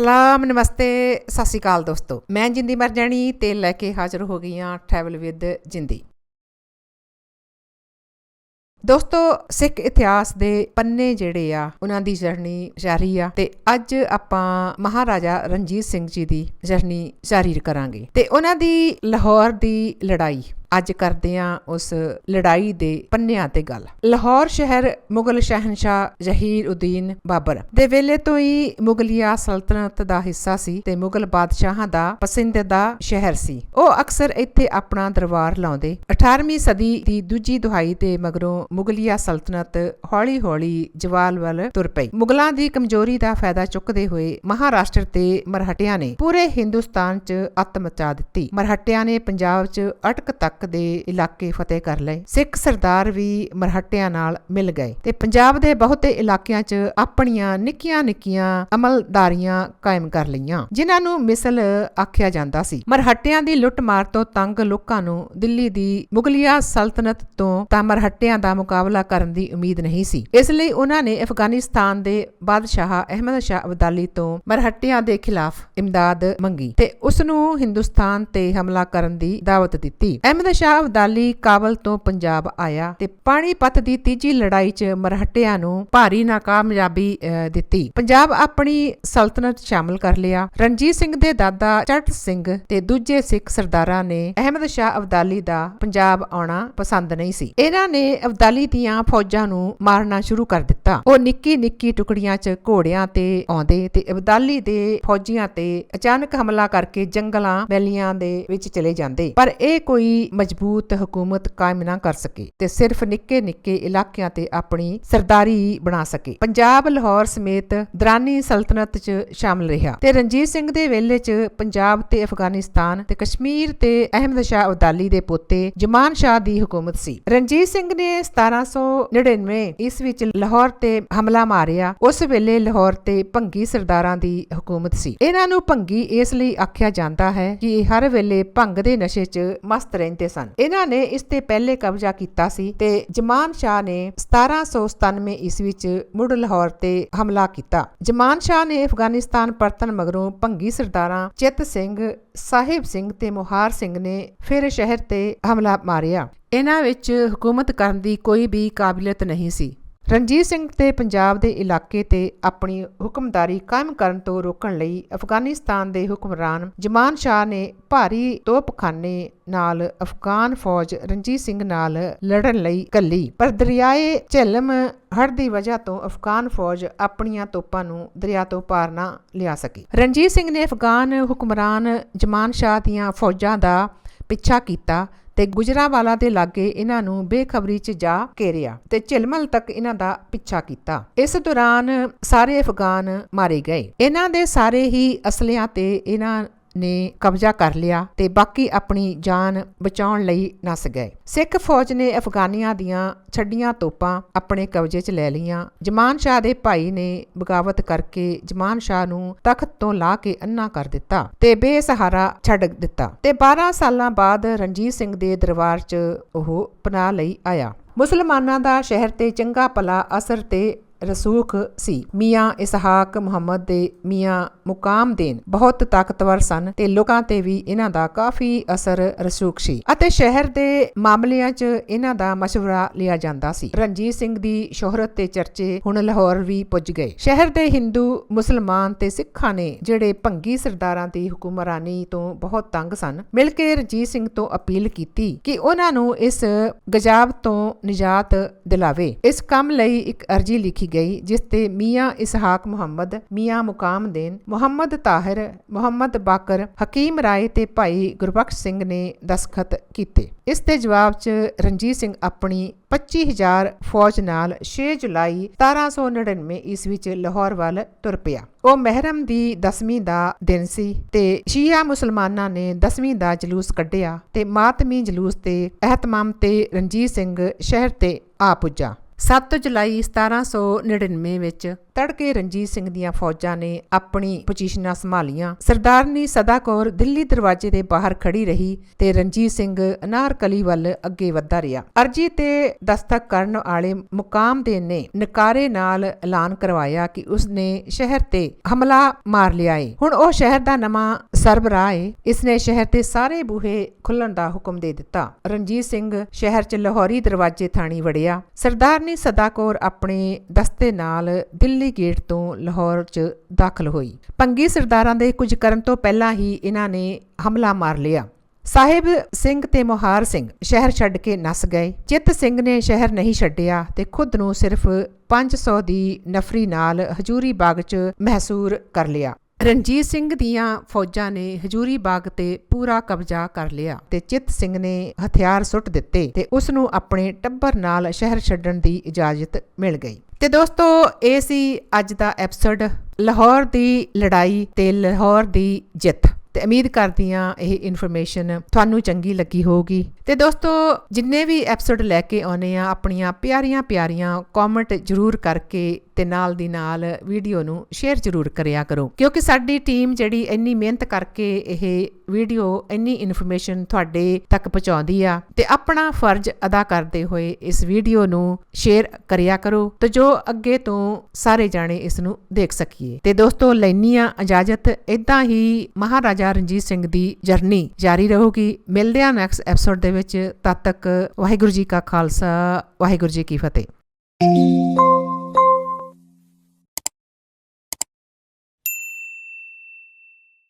ਸਲਾਮ, ਨਮਸਤੇ, ਸਤਿ ਸ਼੍ਰੀ ਅਕਾਲ ਦੋਸਤੋ। ਮੈਂ ਜਿੰਦੀ ਮਰ ਜਾਣੀ ਤੇ ਲੈ ਕੇ ਹਾਜ਼ਰ ਹੋ ਗਈ ਹਾਂ ਟਰੈਵਲ ਵਿਦ ਜਿੰਦੀ। ਦੋਸਤੋ, ਸਿੱਖ ਇਤਿਹਾਸ ਦੇ ਪੰਨੇ ਜਿਹੜੇ ਆ, ਉਹਨਾਂ ਦੀ ਜਰਨੀ ਜਾਰੀ ਆ ਤੇ ਅੱਜ ਆਪਾਂ ਮਹਾਰਾਜਾ ਰਣਜੀਤ ਸਿੰਘ ਜੀ ਦੀ ਜਰਨੀ ਜਾਰੀ ਕਰਾਂਗੇ। ਤੇ ਉਹਨਾਂ ਦੀ ਲਾਹੌਰ ਦੀ ਲੜਾਈ ਅੱਜ ਕਰਦੇ ਆ ਉਸ ਲੜਾਈ ਦੇ ਪੰਨਿਆਂ ਤੇ ਗੱਲ। ਲਾਹੌਰ ਸ਼ਹਿਰ ਮੁਗਲ ਸ਼ਹਿਨशाह ਜ਼ਹੀਰ ਉਦੀਨ ਬਾਬਰ ਦੇ ਵੇਲੇ ਤੋਂ ਹੀ ਮੁਗਲਿਆ ਸਲਤਨਤ ਦਾ ਹਿੱਸਾ ਸੀ ਤੇ ਮੁਗਲ ਬਾਦਸ਼ਾਹਾਂ ਦਾ ਪਸੰਦੀਦਾ ਸ਼ਹਿਰ ਸੀ। ਉਹ ਅਕਸਰ ਇੱਥੇ ਆਪਣਾ ਦਰਬਾਰ ਲਾਉਂਦੇ। 18ਵੀਂ ਸਦੀ ਦੀ ਦੂਜੀ ਦੁਹਾਈ ਤੇ ਮਗਰੋਂ ਮੁਗਲਿਆ ਸਲਤਨਤ ਹੌਲੀ-ਹੌਲੀ ਜਵਾਲ ਵੱਲ ਤੁਰ ਪਈ। ਮੁਗਲਾਂ ਦੀ ਕਮਜ਼ੋਰੀ ਦਾ ਫਾਇਦਾ ਚੁੱਕਦੇ ਹੋਏ ਮਹਾਰਾਸ਼ਟਰ ਤੇ ਮਰਹਟਿਆਂ ਨੇ ਪੂਰੇ ਹਿੰਦੁਸਤਾਨ 'ਚ ਅੱਤ ਮਚਾ ਦਿੱਤੀ। ਮਰਹਟਿਆਂ ਨੇ ਪੰਜਾਬ 'ਚ ਅਟਕ ਤੱਕ ਦੇ ਇਲਾਕੇ ਫਤਿਹ ਕਰ ਲਏ। ਸਿੱਖ ਸਰਦਾਰ ਵੀ ਮਰਹਟਿਆਂ ਨਾਲ ਮਿਲ ਗਏ ਤੇ ਪੰਜਾਬ ਦੇ ਬਹੁਤੇ ਇਲਾਕਿਆਂ 'ਚ ਆਪਣੀਆਂ ਨਿੱਕੀਆਂ-ਨਿੱਕੀਆਂ ਅਮਲਦਾਰੀਆਂ ਕਾਇਮ ਕਰ ਲਈਆਂ, ਜਿਨ੍ਹਾਂ ਨੂੰ ਮਿਸਲ ਆਖਿਆ ਜਾਂਦਾ ਸੀ। ਮਰਹਟਿਆਂ ਦੀ ਲੁੱਟ-ਮਾਰ ਤੋਂ ਤੰਗ ਲੋਕਾਂ ਨੂੰ ਦਿੱਲੀ ਦੀ ਮੁਗਲਿਆ ਸਲਤਨਤ ਤੋਂ ਤਾਂ ਮਰਹਟਿਆਂ ਦਾ ਮੁਕਾਬਲਾ ਕਰਨ ਦੀ ਉਮੀਦ ਨਹੀਂ ਸੀ। ਇਸ ਲਈ ਉਹਨਾਂ ਨੇ ਅਫਗਾਨਿਸਤਾਨ ਦੇ ਬਾਦਸ਼ਾਹ ਅਹਿਮਦ ਸ਼ਾਹ ਅਬਦਾਲੀ ਤੋਂ ਮਰਹਟਿਆਂ ਦੇ ਖਿਲਾਫ ਇਮਦਾਦ ਮੰਗੀ ਤੇ ਉਸ ਨੂੰ ਹਿੰਦੁਸਤਾਨ ਤੇ ਹਮਲਾ ਕਰਨ ਦੀ ਦਾਵਤ ਦਿੱਤੀ। ਅਹਿਮਦ ਸ਼ਾਹ ਅਬਦਾਲੀ ਕਾਬਲ ਤੋਂ ਪੰਜਾਬ ਆਇਆ ਤੇ ਪਾਣੀਪਤ ਦੀ ਤੀਜੀ ਲੜਾਈ 'ਚ ਮਰਹਟਿਆਂ ਨੂੰ ਭਾਰੀ ਨਾਕਾਮਯਾਬੀ ਦਿੱਤੀ। ਪੰਜਾਬ ਆਪਣੀ ਸਲਤਨਤ ਸ਼ਾਮਲ ਕਰ ਲਿਆ। ਰਣਜੀਤ ਸਿੰਘ ਦੇ ਦਾਦਾ ਚਟ ਸਿੰਘ ਤੇ ਦੂਜੇ ਸਿੱਖ ਸਰਦਾਰਾਂ ਨੇ ਅਹਿਮਦ ਸ਼ਾਹ ਅਬਦਾਲੀ ਦਾ ਪੰਜਾਬ ਆਉਣਾ ਪਸੰਦ ਨਹੀਂ ਸੀ। ਇਹਨਾਂ ਨੇ ਅਬਦਾਲੀ ਦੀਆਂ ਫੌਜਾਂ ਨੂੰ ਮਾਰਨਾ ਸ਼ੁਰੂ ਕਰ ਦਿੱਤਾ। ਉਹ ਨਿੱਕੀ ਨਿੱਕੀ ਟੁਕੜੀਆਂ 'ਚ ਘੋੜਿਆਂ ਤੇ ਆਉਂਦੇ ਤੇ ਅਬਦਾਲੀ ਦੇ ਫੌਜੀਆਂ ਤੇ ਅਚਾਨਕ ਹਮਲਾ ਕਰਕੇ ਜੰਗਲਾਂ ਵੈਲੀਆਂ ਦੇ ਵਿੱਚ ਚਲੇ ਜਾਂਦੇ। ਪਰ ਇਹ ਕੋਈ ਮਜ਼ਬੂਤ ਹਕੂਮਤ ਕਾਇਮ ਨਾ ਕਰ ਸਕੇ ਤੇ ਸਿਰਫ ਨਿੱਕੇ ਨਿੱਕੇ ਇਲਾਕਿਆਂ ਤੇ ਆਪਣੀ ਸਰਦਾਰੀ ਬਣਾ ਸਕੇ। ਪੰਜਾਬ ਲਾਹੌਰ ਸਮੇਤ ਦਰਾਨੀ ਸਲਤਨਤ 'ਚ ਸ਼ਾਮਲ ਰਿਹਾ ਤੇ ਰਣਜੀਤ ਸਿੰਘ ਦੇ ਵੇਲੇ 'ਚ ਪੰਜਾਬ ਤੇ ਅਫਗਾਨਿਸਤਾਨ ਤੇ ਕਸ਼ਮੀਰ ਤੇ ਅਹਿਮਦ ਸ਼ਾਹ ਅਬਦਾਲੀ ਦੇ ਪੋਤੇ ਜਮਾਨ ਸ਼ਾਹ ਦੀ ਹਕੂਮਤ ਸੀ। ਰਣਜੀਤ ਸਿੰਘ ਨੇ 1799 ਈਸਵੀ ਚ ਲਾਹੌਰ ਤੇ ਹਮਲਾ ਮਾਰਿਆ। ਉਸ ਵੇਲੇ ਲਾਹੌਰ ਤੇ ਭੰਗੀ ਸਰਦਾਰਾਂ ਦੀ ਹਕੂਮਤ ਸੀ। ਇਹਨਾਂ ਨੂੰ ਭੰਗੀ ਇਸ ਲਈ ਆਖਿਆ ਜਾਂਦਾ ਹੈ ਕਿ ਇਹ ਹਰ ਵੇਲੇ ਭੰਗ ਦੇ ਨਸ਼ੇ 'ਚ ਮਸਤ ਰਹਿੰਦੇ ਸਨ। ਇਹਨਾਂ ਨੇ ਇਸ ਤੇ ਪਹਿਲੇ ਕਬਜ਼ਾ ਕੀਤਾ ਸੀ ਤੇ ਜਮਾਨ ਸ਼ਾਹ ਨੇ 1797 ਈਸਵੀ ਚ ਮੁੜ ਲਾਹੌਰ ਤੇ ਹਮਲਾ ਕੀਤਾ। ਜਮਾਨ ਸ਼ਾਹ ਨੇ ਅਫਗਾਨਿਸਤਾਨ ਪਰਤਨ ਮਗਰੋਂ ਭੰਗੀ ਸਰਦਾਰਾਂ ਚਿੱਤ ਸਿੰਘ, ਸਾਹਿਬ ਸਿੰਘ ਤੇ ਮੁਹਾਰ ਸਿੰਘ ਨੇ ਫਿਰ ਸ਼ਹਿਰ ਤੇ ਹਮਲਾ ਮਾਰਿਆ। ਇਹਨਾਂ ਵਿੱਚ ਹਕੂਮਤ ਕਰਨ ਦੀ ਕੋਈ ਵੀ ਕਾਬਲੀਅਤ ਨਹੀਂ ਸੀ। ਰਣਜੀਤ ਸਿੰਘ ਤੇ ਪੰਜਾਬ ਦੇ ਇਲਾਕੇ ਤੇ ਆਪਣੀ ਹੁਕਮਦਾਰੀ ਕਾਇਮ ਕਰਨ ਤੋਂ ਰੋਕਣ ਲਈ ਅਫਗਾਨਿਸਤਾਨ ਦੇ ਹੁਕਮਰਾਨ ਜਮਾਨ ਸ਼ਾਹ ਨੇ ਭਾਰੀ ਤੋਪਖਾਨੇ ਨਾਲ ਅਫਗਾਨ ਫੌਜ ਰਣਜੀਤ ਸਿੰਘ ਨਾਲ ਲੜਨ ਲਈ ਕੱਲੀ। ਪਰ ਦਰਿਆਏ ਝੇਲਮ ਹੜ੍ਹ ਦੀ ਵਜ੍ਹਾ ਤੋਂ ਅਫਗਾਨ ਫੌਜ ਆਪਣੀਆਂ ਤੋਪਾਂ ਨੂੰ ਦਰਿਆ ਤੋਂ ਪਾਰ ਨਾ ਲਿਆ ਸਕੀ। ਰਣਜੀਤ ਸਿੰਘ ਨੇ ਅਫਗਾਨ ਹੁਕਮਰਾਨ ਜਮਾਨ ਸ਼ਾਹ ਦੀਆਂ ਫੌਜਾਂ ਦਾ ਪਿੱਛਾ ਕੀਤਾ ਤੇ ਗੁਜਰਾਵਾਲਾ ਦੇ ਲਾਗੇ ਇਹਨਾਂ ਨੂੰ ਬੇਖਬਰੀ 'ਚ ਜਾ ਘੇਰਿਆ ਤੇ ਝਿਲਮਲ ਤੱਕ ਇਹਨਾਂ ਦਾ ਪਿੱਛਾ ਕੀਤਾ। ਇਸ ਦੌਰਾਨ ਸਾਰੇ ਅਫਗਾਨ ਮਾਰੇ ਗਏ। ਇਹਨਾਂ ਦੇ ਸਾਰੇ ਹੀ ਅਸਲਿਆਂ ਤੇ ਇਹਨਾਂ ਨੇ ਕਬਜ਼ਾ ਕਰ ਲਿਆ ਤੇ ਬਾਕੀ ਆਪਣੀ ਜਾਨ ਬਚਾਉਣ ਲਈ ਨਸ ਗਏ। ਸਿੱਖ ਫੌਜ ਨੇ ਅਫਗਾਨੀਆਂ ਦੀਆਂ ਛੱਡੀਆਂ ਤੋਪਾਂ ਆਪਣੇ ਕਬਜ਼ੇ 'ਚ ਲੈ ਲਈਆਂ। ਜਮਾਨ ਸ਼ਾਹ ਦੇ ਭਾਈ ਨੇ ਬਗਾਵਤ ਕਰਕੇ ਜਮਾਨ ਸ਼ਾਹ ਨੂੰ ਤਖਤ ਤੋਂ ਲਾ ਕੇ ਅੰਨਾ ਕਰ ਦਿੱਤਾ ਤੇ ਬੇਸਹਾਰਾ ਛੱਡ ਦਿੱਤਾ ਤੇ 12 ਸਾਲਾਂ ਬਾਅਦ ਰਣਜੀਤ ਸਿੰਘ ਦੇ ਦਰਬਾਰ 'ਚ ਉਹ ਪਨਾਹ ਲਈ ਆਇਆ। ਮੁਸਲਮਾਨਾਂ ਦਾ ਸ਼ਹਿਰ ਤੇ ਚੰਗਾ ਭਲਾ ਅਸਰ ਤੇ ਰਸੂਖ ਸੀ ਮੀਆਂ ਇਸਹਾਕ ਮੁਹੰਮਦ ਦੇ ਮੀਆਂ ਮੁਕਾਮਦੀਨ ਬਹੁਤ ਤਾਕਤਵਰ ਸਨ ਤੇ ਲੋਕਾਂ ਤੇ ਵੀ ਇਹਨਾਂ ਦਾ ਕਾਫੀ ਅਸਰ ਰਸੂਖ ਸੀ ਅਤੇ ਸ਼ਹਿਰ ਦੇ ਮਾਮਲਿਆਂ 'ਚ ਇਹਨਾਂ ਦਾ مشورہ ਲਿਆ ਜਾਂਦਾ ਸੀ ਰਣਜੀਤ ਸਿੰਘ ਦੀ ਸ਼ੋਹਰਤ ਤੇ ਚਰਚੇ ਹੁਣ ਲਾਹੌਰ ਵੀ ਪੁੱਜ ਗਏ ਸ਼ਹਿਰ ਦੇ ਹਿੰਦੂ ਮੁਸਲਮਾਨ ਤੇ ਸਿੱਖਾਂ ਨੇ ਜਿਹੜੇ ਭੰਗੀ ਸਰਦਾਰਾਂ ਦੀ ਹੁਕਮਰਾਨੀ ਤੋਂ ਬਹੁਤ ਤੰਗ ਸਨ ਮਿਲ ਕੇ ਰਣਜੀਤ ਸਿੰਘ ਤੋਂ ਅਪੀਲ ਕੀਤੀ ਕਿ ਉਹਨਾਂ ਨੂੰ ਇਸ ਗਜਾਬ ਤੋਂ ਨਿਜਾਤ ਦਿਲਾਵੇ ਇਸ ਕੰਮ ਲਈ ਇੱਕ ਅਰਜੀ ਲਿਖੀ ਗਈ, ਜਿਸ ਤੇ ਮੀਆਂ ਇਸਹਾਕ ਮੁਹੰਮਦ, ਮੀਆਂ ਮੁਕਾਮਦੀਨ ਮੁਹੰਮਦ ਤਾਹਿਰ, ਮੁਹੰਮਦ ਬਾਕਰ, ਹਕੀਮ ਰਾਏ ਤੇ ਭਾਈ ਗੁਰਬਖਸ਼ ਸਿੰਘ ਨੇ ਦਸਖਤ ਕੀਤੇ। ਇਸ ਦੇ ਜਵਾਬ 'ਚ ਰਣਜੀਤ ਸਿੰਘ ਆਪਣੀ 25000 ਫੌਜ ਨਾਲ 6 ਜੁਲਾਈ 1799 ਈਸਵੀ 'ਚ ਲਾਹੌਰ ਵੱਲ ਤੁਰ ਪਿਆ। ਉਹ ਮਹਿਰਮ ਦੀ 10ਵੀਂ ਦਾ ਦਿਨ ਸੀ ਤੇ ਸ਼ੀਆ ਮੁਸਲਮਾਨਾਂ ਨੇ 10ਵੀਂ ਦਾ ਜਲੂਸ ਕੱਢਿਆ ਤੇ ਮਾਤਮੀ ਜਲੂਸ ਤੇ ਅਹਿਤਮਾਮ ਤੇ ਰਣਜੀਤ ਸਿੰਘ ਸ਼ਹਿਰ ਤੇ ਆ ਪੁੱਜਾ। 7 ਜੁਲਾਈ 1799 ਵਿੱਚ ਤੜਕੇ ਰਣਜੀਤ ਸਿੰਘ ਦੀਆਂ ਫੌਜਾਂ ਨੇ ਆਪਣੀ ਪੋਜੀਸ਼ਨਾਂ ਸੰਭਾਲੀਆਂ। ਸਰਦਾਰਨੀ ਸਦਾ ਕੌਰ ਦਿੱਲੀ ਦਰਵਾਜ਼ੇ ਦੇ ਬਾਹਰ ਖੜੀ ਰਹੀ ਤੇ ਰਣਜੀਤ ਸਿੰਘ ਅਨਾਰਕਲੀ ਵੱਲ ਅੱਗੇ ਵੱਧਦਾ ਰਿਹਾ। ਅਰਜੀ ਤੇ ਦਸਤਕ ਕਰਨ ਵਾਲੇ ਮੁਕਾਮ ਦੇ ਨੇ ਨਕਾਰੇ ਨਾਲ ਐਲਾਨ ਕਰਵਾਇਆ ਕਿ ਉਸਨੇ ਸ਼ਹਿਰ ਤੇ ਹਮਲਾ ਮਾਰ ਲਿਆ ਏ। ਹੁਣ ਉਹ ਸ਼ਹਿਰ ਦਾ ਨਵਾਂ ਸਰਬਰਾਹ ਏ। ਇਸਨੇ ਸ਼ਹਿਰ ਤੇ ਸਾਰੇ ਬੂਹੇ ਖੁੱਲਣ ਦਾ ਹੁਕਮ ਦੇ ਦਿੱਤਾ। ਰਣਜੀਤ ਸਿੰਘ ਸ਼ਹਿਰ 'ਚ ਲਾਹੌਰੀ ਦਰਵਾਜ਼ੇ ਥਾਣੀ ਵੜਿਆ। ਸਰਦਾਰਨੀ ਸਦਾ ਕੌਰ ਆਪਣੇ ਦਸਤੇ ਨਾਲ ਦਿੱਲੀ ਗੇਟ ਤੋਂ ਲਾਹੌਰ 'ਚ ਦਾਖਲ ਹੋਈ। ਪੰਗੀ ਸਰਦਾਰਾਂ ਦੇ ਕੁਝ ਕਰਨ ਤੋਂ ਪਹਿਲਾਂ ਹੀ ਇਹਨਾਂ ਨੇ ਹਮਲਾ ਮਾਰ ਲਿਆ। ਸਾਹਿਬ ਸਿੰਘ ਤੇ ਮੋਹਾਰ ਸਿੰਘ ਸ਼ਹਿਰ ਛੱਡ ਕੇ ਨਸ ਗਏ। ਚਿੱਤ ਸਿੰਘ ਨੇ ਸ਼ਹਿਰ ਨਹੀਂ ਛੱਡਿਆ ਤੇ ਖੁਦ ਨੂੰ ਸਿਰਫ 500 ਦੀ ਨਫਰੀ ਨਾਲ ਹਜੂਰੀ ਬਾਗ 'ਚ ਮਹਿਸੂਰ ਕਰ ਲਿਆ। ਰਣਜੀਤ ਸਿੰਘ ਦੀਆਂ ਫੌਜਾਂ ਨੇ ਹਜੂਰੀ ਬਾਗ ਤੇ ਪੂਰਾ ਕਬਜ਼ਾ ਕਰ ਲਿਆ ਤੇ ਚਿੱਤ ਸਿੰਘ ਨੇ ਹਥਿਆਰ ਸੁੱਟ ਦਿੱਤੇ ਤੇ ਉਸ ਨੂੰ ਆਪਣੇ ਟੱਬਰ ਨਾਲ ਸ਼ਹਿਰ ਛੱਡਣ ਦੀ ਇਜਾਜ਼ਤ ਮਿਲ ਗਈ। ਤੇ ਦੋਸਤੋ, ਇਹ ਸੀ ਅੱਜ ਦਾ ਐਪੀਸੋਡ, ਲਾਹੌਰ ਦੀ ਲੜਾਈ ਤੇ ਲਾਹੌਰ ਦੀ ਜਿੱਤ। ਤੇ ਉਮੀਦ ਕਰਦੀ ਹਾਂ ਇਹ ਇਨਫੋਰਮੇਸ਼ਨ ਤੁਹਾਨੂੰ ਚੰਗੀ ਲੱਗੀ ਹੋਊਗੀ। ਤੇ ਦੋਸਤੋ, ਜਿੰਨੇ ਵੀ ਐਪੀਸੋਡ ਲੈ ਕੇ ਆਉਨੇ ਆ ਆਪਣੀਆਂ ਪਿਆਰੀਆਂ ਪਿਆਰੀਆਂ ਕਮੈਂਟ ਜਰੂਰ ਕਰਕੇ ਤੇ ਨਾਲ ਦੀ ਨਾਲ ਵੀਡੀਓ ਨੂੰ ਸ਼ੇਅਰ ਜਰੂਰ ਕਰਿਆ ਕਰੋ। ਕਿਉਂਕਿ ਸਾਡੀ ਟੀਮ ਜਿਹੜੀ ਇੰਨੀ ਮਿਹਨਤ ਕਰਕੇ ਇਹ ਵੀਡੀਓ, ਇੰਨੀ ਇਨਫੋਰਮੇਸ਼ਨ ਤੁਹਾਡੇ ਤੱਕ ਪਹੁੰਚਾਉਂਦੀ ਆ ਤੇ ਆਪਣਾ ਫਰਜ਼ ਅਦਾ ਕਰਦੇ ਹੋਏ ਇਸ ਵੀਡੀਓ ਨੂੰ ਸ਼ੇਅਰ ਕਰਿਆ ਕਰੋ ਤੇ ਜੋ ਅੱਗੇ ਤੋਂ ਸਾਰੇ ਜਾਣੇ ਇਸ ਨੂੰ ਦੇਖ ਸਕੀਏ। ਤੇ ਦੋਸਤੋ, ਲੈਨੀਆਂ ਇਜਾਜ਼ਤ ਇਦਾਂ ਹੀ ਮਹਾਰਾਜਾ ਰਣਜੀਤ ਸਿੰਘ ਦੀ ਜਰਨੀ ਜਾਰੀ ਰਹੂਗੀ। ਮਿਲਦੇ ਆ ਨੈਕਸਟ ਐਪੀਸੋਡ ਦੇ ਵਿੱਚ। ਤਦ ਤੱਕ ਵਾਹਿਗੁਰੂ ਜੀ ਕਾ ਖਾਲਸਾ, ਵਾਹਿਗੁਰੂ ਜੀ ਕੀ ਫਤਿਹ।